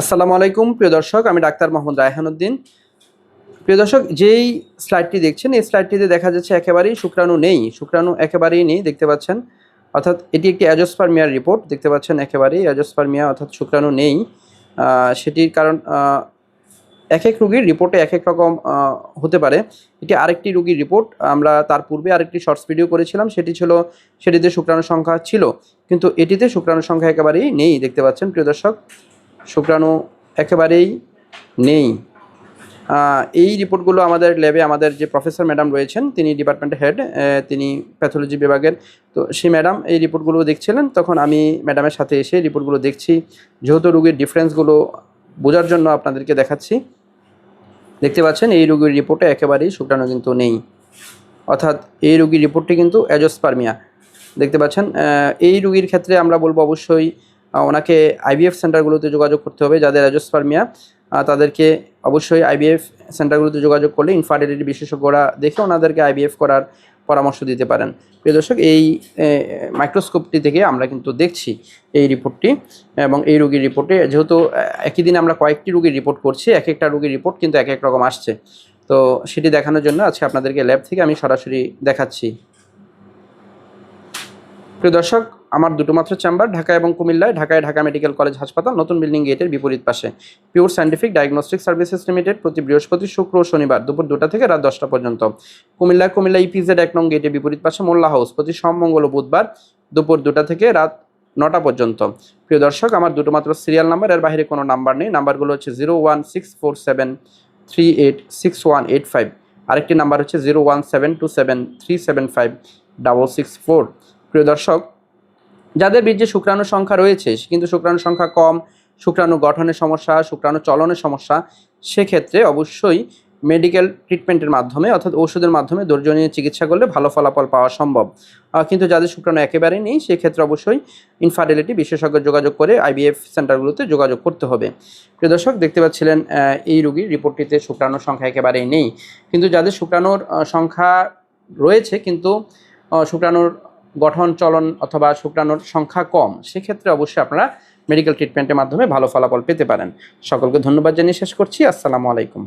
আসসালামু আলাইকুম, প্রিয় দর্শক, আমি ডাক্তার মোহাম্মদ রায়হানুদ্দিন প্রিয় দর্শক, যেই স্লাইডটি দেখছেন, এই স্লাইডটিতে দেখা যাচ্ছে একেবারেই শুক্রাণু নেই। শুক্রাণু একেবারেই নেই, দেখতে পাচ্ছেন। অর্থাৎ এটি একটি অ্যাজোস্পারমিয়ার রিপোর্ট দেখতে পাচ্ছেন একেবারেই অ্যাজোস্পারমিয়া, অর্থাৎ শুক্রাণু নেই। সেটির কারণ এক এক রুগীর রিপোর্টে এক এক রকম হতে পারে। এটি আরেকটি রুগীর রিপোর্ট আমরা তার পূর্বে আরেকটি শর্টস ভিডিও করেছিলাম, সেটি ছিল, সেটিতে শুক্রাণু সংখ্যা ছিল। কিন্তু এটিতে শুক্রাণু সংখ্যা একেবারেই নেই, দেখতে পাচ্ছেন, প্রিয় দর্শক। শুক্রাণু একেবারেই নেই। এই রিপোর্টগুলো আমাদের ল্যাবে আমাদের যে প্রফেসর ম্যাডাম রয়েছেন, তিনি ডিপার্টমেন্টের হেড তিনি প্যাথোলজি বিভাগের। তো সেই ম্যাডাম এই রিপোর্টগুলো দেখছিলেন, তখন আমি ম্যাডামের সাথে এসে রিপোর্টগুলো দেখছি। যেহেতু রোগীর ডিফারেন্সগুলো বোঝার জন্য আপনাদেরকে দেখাচ্ছি। দেখতে পাচ্ছেন, এই রোগীর রিপোর্টে একেবারেই শুক্রাণু কিন্তু নেই। অর্থাৎ এই রোগীর রিপোর্টটি কিন্তু অ্যাজোস্পারমিয়া। দেখতে পাচ্ছেন এই রোগীর ক্ষেত্রে আমরা বলব অবশ্যই ওনাকে আইবিএফ সেন্টারগুলোতে যোগাযোগ করতে হবে, যাদের অ্যাজোস্পারমিয়া তাদেরকে অবশ্যই আইবিএফ সেন্টারগুলোতে যোগাযোগ করলে ইনফার্টিলিটি বিশেষজ্ঞরা দেখে ওনাদেরকে আইবিএফ করার পরামর্শ দিতে পারেন। প্রিয় দর্শক, এই মাইক্রোস্কোপটি থেকে আমরা কিন্তু দেখছি এই রিপোর্টটি এবং এই রোগীর রিপোর্টে যেহেতু একই দিনে আমরা কয়েকটি রোগীর রিপোর্ট করছি এক একটা রোগীর রিপোর্ট কিন্তু এক এক রকম আসছে। তো সেটি দেখানোর জন্য আজকে আপনাদেরকে ল্যাব থেকে আমি সরাসরি দেখাচ্ছি। প্রিয় দর্শক, আমার দুটো মাত্র চেম্বার ঢাকা এবং কুমিল্লায়, ঢাকায় ঢাকা মেডিকেল কলেজ হাসপাতাল, নতুন বিল্ডিং গেটের বিপরীত পাশে। Pure Scientific Diagnostic Services Limited প্রতি বৃহস্পতি, শুক্র ও শনিবার দুপুর দুটা থেকে রাত দশটা পর্যন্ত। কুমিল্লা কুমিল্লা ইপিজেড এক নং গেটের বিপরীত পাশে মোল্লা হাউস প্রতি সোম, মঙ্গল ও বুধবার দুপুর দুটা থেকে রাত নটা পর্যন্ত। প্রিয় দর্শক, আমার দুটো মাত্র সিরিয়াল নাম্বার এর বাইরে কোনো নাম্বার নেই। নাম্বারগুলো হচ্ছে zero one six four seven three eight six one eight five আরেকটি নাম্বার হচ্ছে zero one seven two seven three seven five double six four প্রিয় দর্শক, যাদের বীর্যে শুক্রাণু সংখ্যা রয়েছে, কিন্তু শুক্রাণু সংখ্যা কম, শুক্রাণু গঠনের সমস্যা, শুক্রাণু চলনের সমস্যা, সেক্ষেত্রে অবশ্যই মেডিকেল ট্রিটমেন্টের মাধ্যমে অর্থাৎ ওষুধের মাধ্যমে ধৈর্য নিয়ে চিকিৎসা করলে ভালো ফলাফল পাওয়া সম্ভব। কিন্তু যাদের শুক্রাণু একেবারেই নেই, সেক্ষেত্রে অবশ্যই ইনফার্টিলিটি বিশেষজ্ঞ যোগাযোগ করে আইবিএফ সেন্টারগুলোতে যোগাযোগ করতে হবে। প্রিয় দর্শক, দেখতে পাচ্ছিলেন এই রুগীর রিপোর্টটিতে শুক্রাণুর সংখ্যা একেবারেই নেই। কিন্তু যাদের শুক্রাণুর সংখ্যা রয়েছে, কিন্তু শুক্রাণুর গঠন চলন অথবা শুক্রাণুর সংখ্যা কম, সেক্ষেত্রে অবশ্যই আপনারা মেডিকেল ট্রিটমেন্টের মাধ্যমে ভালো ফলাফল পেতে পারেন। সকলকে ধন্যবাদ জানিয়ে শেষ করছি। আসসালামু আলাইকুম।